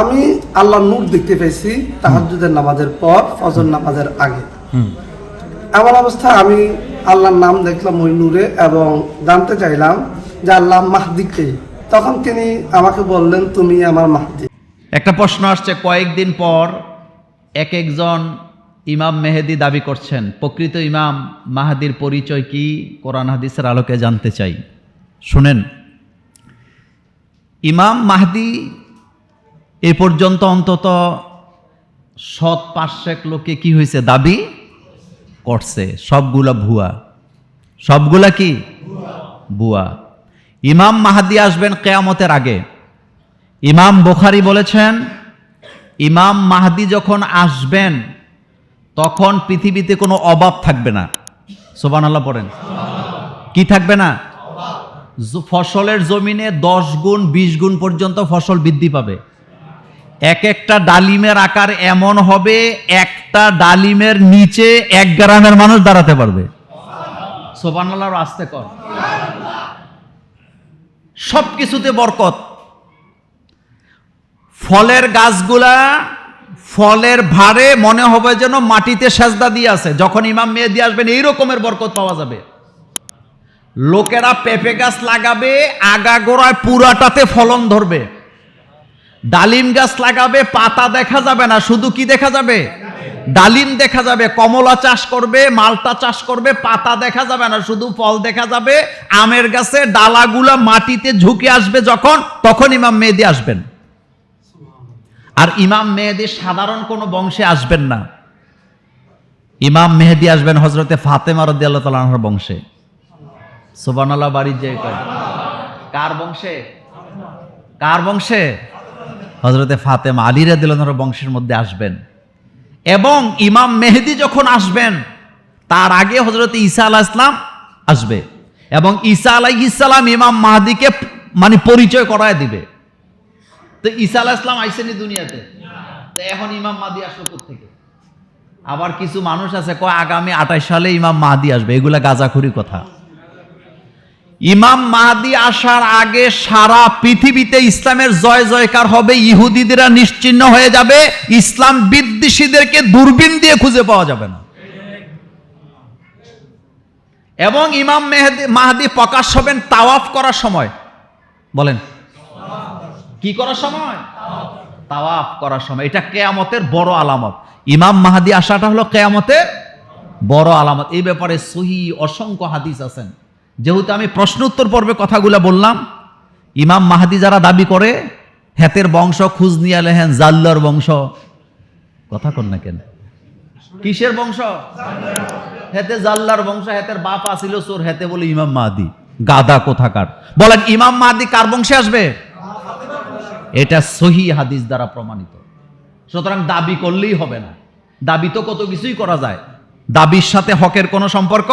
আমি আল্লাহ নূর দেখতে পেয়েছি তাহাজ্জুদের নামাজের পর ফজর নামাজের আগে। এমন অবস্থা আমি আল্লাহর নাম দেখলাম ওই নূরে এবং জানতে চাইলাম যে আল্লাহ মাহদিকে তখন তিনি আমাকে বললেন তুমি আমার মাহদি। একটা প্রশ্ন আসছে কয়েকদিন পর এক একজন ইমাম মেহেদি দাবি করছেন প্রকৃত ইমাম মাহাদির পরিচয় কি? কোরআন হাদিসের আলোকে জানতে চাই। শুনেন ইমাম মাহদি এ পর্যন্ত অন্তত সৎ পার্শ্বেক লোকে কি হয়েছে? দাবি করছে। সবগুলা ভুয়া। সবগুলা কি? ভুয়া। ইমাম মাহাদি আসবেন কেয়ামতের আগে। ইমাম বুখারি বলেছেন, ইমাম মাহাদি যখন আসবেন, তখন পৃথিবীতে কোনো অভাব থাকবে না। সোবান আল্লাহ পড়েন। কি থাকবে না? ফসলের জমিনে দশ গুণ, বিশ গুণ পর্যন্ত ফসল বৃদ্ধি পাবে। এক একটা ডালিমের আকার এমন হবে, একটা ডালিমের নিচে এক গ্রামের মানুষ দাঁড়াতে পারবে। সোবান আসতে কর। সব কিছুতে বরকত। ফলের গাছগুলা ফলের ভারে মনে হবে যেন মাটিতে সেজদা দিয়ে আছে। যখন ইমাম মেহেদি আসবেন, এই রকমের বরকত পাওয়া যাবে। লোকেরা পেঁপে গাছ লাগাবে, আগা গোড়ায় পুরাটাতে ফলন ধরবে। ডালিম গাছ লাগাবে, পাতা দেখা যাবে না, শুধু কি দেখা যাবে? ডালিম দেখা যাবে, কমলা চাষ করবে, মালটা চাষ করবে, পাতা দেখা যাবে না, শুধু ফল দেখা যাবে, আমের গাছে ডালাগুলা মাটিতে ঝুঁকে আসবে যখন, তখন ইমাম মেহেদি আসবেন। আর ইমাম মেহেদি সাধারণ কোনো বংশে আসবেন না। ইমাম মেহেদি আসবেন হজরতে ফাতেমা রদি আল্লাহ বংশে। সুবানাল্লাহ বাড়ির যে। কার বংশে? কার বংশে? হজরতে ফাতেমা আলী রাদিল্লাহর বংশের মধ্যে আসবেন। এবং ইমাম মেহেদি যখন আসবেন, তার আগে হজরত ঈসা আলাহ ইসলাম আসবে এবং ঈসা আলাহ ইসলাম ইমাম মাহাদিকে মানে পরিচয় করায় দিবে। তো ঈসা আলাহ ইসলাম আইসেনি দুনিয়াতে। তো এখন ইমাম মাদি আসলো থেকে আবার কিছু মানুষ আছে, কয় আগামী আঠাশ সালে ইমাম মাহাদি আসবে। এগুলা গাজাখুরি কথা। ইমাম মাহাদি আসার আগে সারা পৃথিবীতে ইসলামের জয় জয়কার হবে, ইহুদিদেরা নিশ্চিহ্ন হয়ে যাবে, ইসলাম বিদ্বেষীদেরকে দূরবীন দিয়ে খুঁজে পাওয়া যাবে না। এবং ইমাম মেহেদি, মাহাদি প্রকাশ হবেন তাওয়াফ করার সময়। বলেন। কি করার সময়? তাওয়াফ করার সময়। এটা কেয়ামতের বড় আলামত। ইমাম মাহাদি আসাটা হলো কেয়ামতের বড় আলামত। এই ব্যাপারে সহি অসংখ্য হাদিস আছেন। যেহেতু আমি প্রশ্ন উত্তর পর্বে কথাগুলো বললাম, ইমাম মাহাদি যারা দাবি করে, হেতের বংশ খুঁজ নিয়ে লেহেন জাল্লার বংশ। কথা কন না কেন? কিসের বংশ? হেতে জাল্লার বংশ, হেতের বাপ আসিল সোর হেতে বলে ইমাম মাহাদি। গাদা কোথাকার? বলেন, ইমাম মাহাদি কার বংশে আসবে? এটা সহি হাদিস দ্বারা প্রমাণিত। সুতরাং দাবি করলেই হবে না। দাবি তো কত কিছুই করা যায়। দাবির সাথে হকের কোনো সম্পর্ক